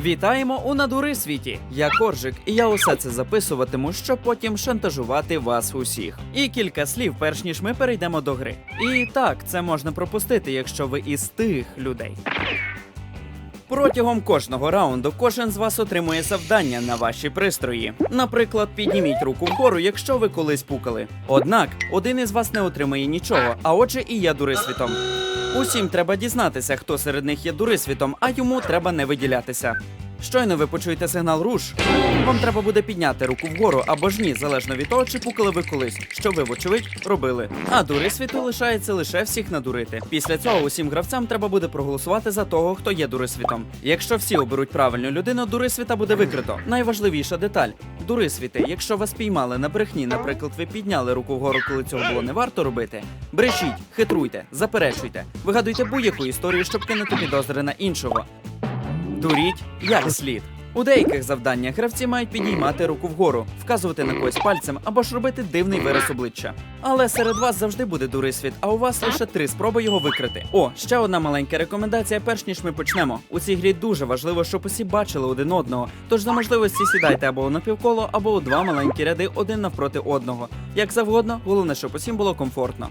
Вітаємо у надури світі. Я Коржик, і я усе це записуватиму, щоб потім шантажувати вас усіх. І кілька слів, перш ніж ми перейдемо до гри. І так, це можна пропустити, якщо ви із тих людей. Протягом кожного раунду кожен з вас отримує завдання на ваші пристрої. Наприклад, підніміть руку вгору, якщо ви колись пукали. Однак один із вас не отримає нічого, а отже, і я дурисвітом. Усім треба дізнатися, хто серед них є дурисвітом, а йому треба не виділятися. Щойно ви почуєте сигнал руш. Вам треба буде підняти руку вгору або ж ні, залежно від того, чи пукали ви колись, що ви, вочевидь, робили. А дурисвіту лишається лише всіх надурити. Після цього усім гравцям треба буде проголосувати за того, хто є дурисвітом. Якщо всі оберуть правильну людину, дурисвіта буде викрито. Найважливіша деталь: дурисвіти, якщо вас піймали на брехні, наприклад, ви підняли руку вгору, коли цього було не варто робити. Брешіть, хитруйте, заперечуйте, вигадуйте будь-яку історію, щоб кинути підозри на іншого. Дуріть як слід. У деяких завданнях гравці мають підіймати руку вгору, вказувати на когось пальцем або ж робити дивний вираз обличчя. Але серед вас завжди буде дурисвіт, а у вас лише три спроби його викрити. О, ще одна маленька рекомендація, перш ніж ми почнемо. У цій грі дуже важливо, щоб усі бачили один одного. Тож за можливості сідайте або у напівколо, або у два маленькі ряди один навпроти одного. Як завгодно, головне, щоб усім було комфортно.